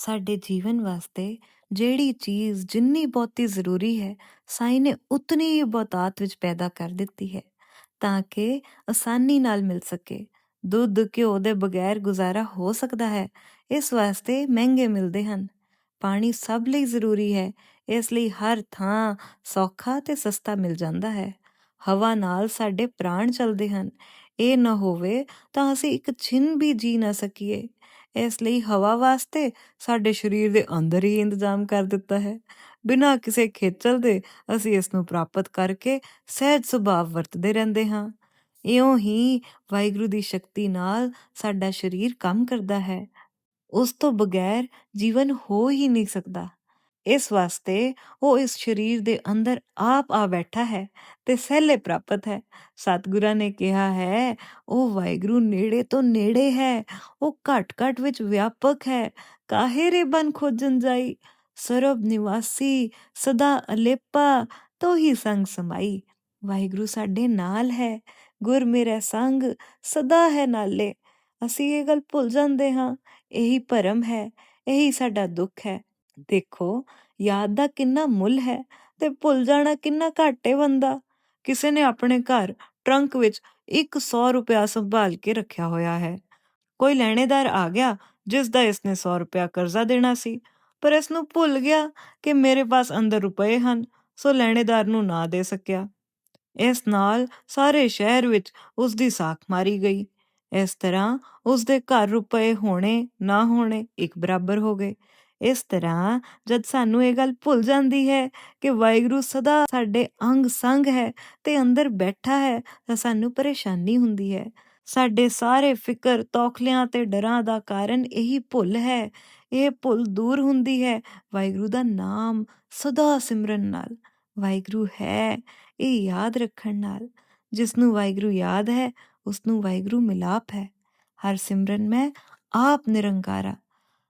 ਸਾਡੇ ਜੀਵਨ ਵਾਸਤੇ ਜਿਹੜੀ ਚੀਜ਼ ਜਿੰਨੀ ਬਹੁਤੀ ਜ਼ਰੂਰੀ ਹੈ, ਸਾਈ ਨੇ ਉਤਨੀ ਹੀ ਬਹੁਤਾਤ ਵਿੱਚ ਪੈਦਾ ਕਰ ਦਿੱਤੀ ਹੈ, ਤਾਂ ਕਿ ਆਸਾਨੀ ਨਾਲ ਮਿਲ ਸਕੇ। ਦੁੱਧ, ਘਿਓ ਦੇ ਬਗੈਰ ਗੁਜ਼ਾਰਾ ਹੋ ਸਕਦਾ ਹੈ, ਇਸ ਵਾਸਤੇ ਮਹਿੰਗੇ ਮਿਲਦੇ ਹਨ। ਪਾਣੀ ਸਭ ਲਈ ਜ਼ਰੂਰੀ ਹੈ, ਇਸ ਲਈ ਹਰ ਥਾਂ ਸੌਖਾ ਤੇ ਸਸਤਾ ਮਿਲ ਜਾਂਦਾ ਹੈ। ਹਵਾ ਨਾਲ ਸਾਡੇ ਪ੍ਰਾਣ ਚੱਲਦੇ ਹਨ, ਇਹ ਨਾ ਹੋਵੇ ਤਾਂ ਅਸੀਂ ਇੱਕ ਛਿਨ ਵੀ ਜੀ ਨਾ ਸਕੀਏ। ਇਸ ਲਈ ਹਵਾ ਵਾਸਤੇ ਸਾਡੇ ਸਰੀਰ ਦੇ ਅੰਦਰ ਹੀ ਇੰਤਜ਼ਾਮ ਕਰ ਦਿੱਤਾ ਹੈ। ਬਿਨਾਂ ਕਿਸੇ ਖੇਚਲ ਦੇ ਅਸੀਂ ਇਸ ਨੂੰ ਪ੍ਰਾਪਤ ਕਰਕੇ ਸਹਿਜ ਸੁਭਾਅ ਵਰਤਦੇ ਰਹਿੰਦੇ ਹਾਂ। ਇਉਂ ਹੀ ਵਾਹਿਗੁਰੂ ਦੀ ਸ਼ਕਤੀ ਨਾਲ ਸਾਡਾ ਸਰੀਰ ਕੰਮ ਕਰਦਾ ਹੈ। ਉਸ ਤੋਂ ਬਗੈਰ ਜੀਵਨ ਹੋ ਹੀ ਨਹੀਂ ਸਕਦਾ। ਇਸ ਵਾਸਤੇ ਉਹ ਇਸ ਸਰੀਰ ਦੇ ਅੰਦਰ ਆਪ ਆ ਬੈਠਾ ਹੈ ਤੇ ਸਹਿਲੇ ਪ੍ਰਾਪਤ ਹੈ। ਸਤਿਗੁਰਾਂ ਨੇ ਕਿਹਾ ਹੈ, ਉਹ ਵਾਹਿਗੁਰੂ ਨੇੜੇ ਤੋਂ ਨੇੜੇ ਹੈ, ਉਹ ਘਟ ਘਟ ਵਿੱਚ ਵਿਆਪਕ ਹੈ, ਕਾਹੇ ਰੇ ਬਨ ਖੋਜਨ ਜਾਈ? ਸਰਬ ਨਿਵਾਸੀ ਸਦਾ ਅਲੇਪਾ ਤੋ ਹੀ ਸੰਗ ਸਮਾਈ। ਵਾਹਿਗੁਰੂ ਸਾਡੇ ਨਾਲ ਹੈ, ਗੁਰ ਮੇਰਾ ਸੰਗ ਸਦਾ ਹੈ ਨਾਲੇ। ਅਸੀਂ ਇਹ ਗੱਲ ਭੁੱਲ ਜਾਂਦੇ ਹਾਂ, ਇਹੀ ਭਰਮ ਹੈ, ਇਹੀ ਸਾਡਾ ਦੁੱਖ ਹੈ। ਦੇਖੋ, ਯਾਦ ਦਾ ਕਿੰਨਾ ਮੁੱਲ ਹੈ ਤੇ ਭੁੱਲ ਜਾਣਾ ਕਿੰਨਾ ਘਾਟੇ ਬੰਦਾ। ਕਿਸੇ ਨੇ ਆਪਣੇ ਘਰ ਟਰੰਕ ਵਿੱਚ 100 ਰੁਪਿਆ ਸੰਭਾਲ ਕੇ ਰੱਖਿਆ ਹੋਇਆ ਹੈ। ਕੋਈ ਲੈਣੇਦਾਰ ਆ ਗਿਆ ਜਿਸ ਦਾ ਇਸਨੇ 100 ਰੁਪਿਆ ਕਰਜ਼ਾ ਦੇਣਾ ਸੀ, ਪਰ ਇਸ ਨੂੰ ਭੁੱਲ ਗਿਆ ਕਿ ਮੇਰੇ ਪਾਸ ਅੰਦਰ ਰੁਪਏ ਹਨ, ਸੋ ਲੈਣੇਦਾਰ ਨੂੰ ਨਾ ਦੇ ਸਕਿਆ। ਇਸ ਨਾਲ ਸਾਰੇ ਸ਼ਹਿਰ ਵਿੱਚ ਉਸ ਦੀ ਸਾਖ ਮਾਰੀ ਗਈ। ਇਸ ਤਰ੍ਹਾਂ ਉਸ ਦੇ ਘਰ ਰੁਪਏ ਹੋਣੇ ਨਾ ਹੋਣੇ ਇੱਕ ਬਰਾਬਰ ਹੋ ਗਏ। ਇਸ ਤਰ੍ਹਾਂ ਜਦ ਸਾਨੂੰ ਇਹ ਗੱਲ ਭੁੱਲ ਜਾਂਦੀ ਹੈ ਕਿ ਵਾਹਿਗੁਰੂ ਸਦਾ ਸਾਡੇ ਅੰਗ ਸੰਗ ਹੈ ਤੇ ਅੰਦਰ ਬੈਠਾ ਹੈ ਤਾਂ ਸਾਨੂੰ ਪਰੇਸ਼ਾਨੀ ਹੁੰਦੀ ਹੈ। ਸਾਡੇ ਸਾਰੇ ਫਿਕਰ, ਤੌਖਲਿਆਂ ਤੇ ਡਰਾਂ ਦਾ ਕਾਰਨ ਇਹੀ ਭੁੱਲ ਹੈ। ਇਹ ਭੁੱਲ ਦੂਰ ਹੁੰਦੀ ਹੈ ਵਾਹਿਗੁਰੂ ਦਾ ਨਾਮ ਸਦਾ ਸਿਮਰਨ ਨਾਲ। ਵਾਹਿਗੁਰੂ ਹੈ ਇਹ ਯਾਦ ਰੱਖਣ ਨਾਲ। ਜਿਸ ਨੂੰ ਵਾਹਿਗੁਰੂ ਯਾਦ ਹੈ, ਉਸ ਨੂੰ ਵਾਹਿਗੁਰੂ ਮਿਲਾਪ ਹੈ। ਹਰ ਸਿਮਰਨ ਮੈਂ ਆਪ ਨਿਰੰਕਾਰਾ।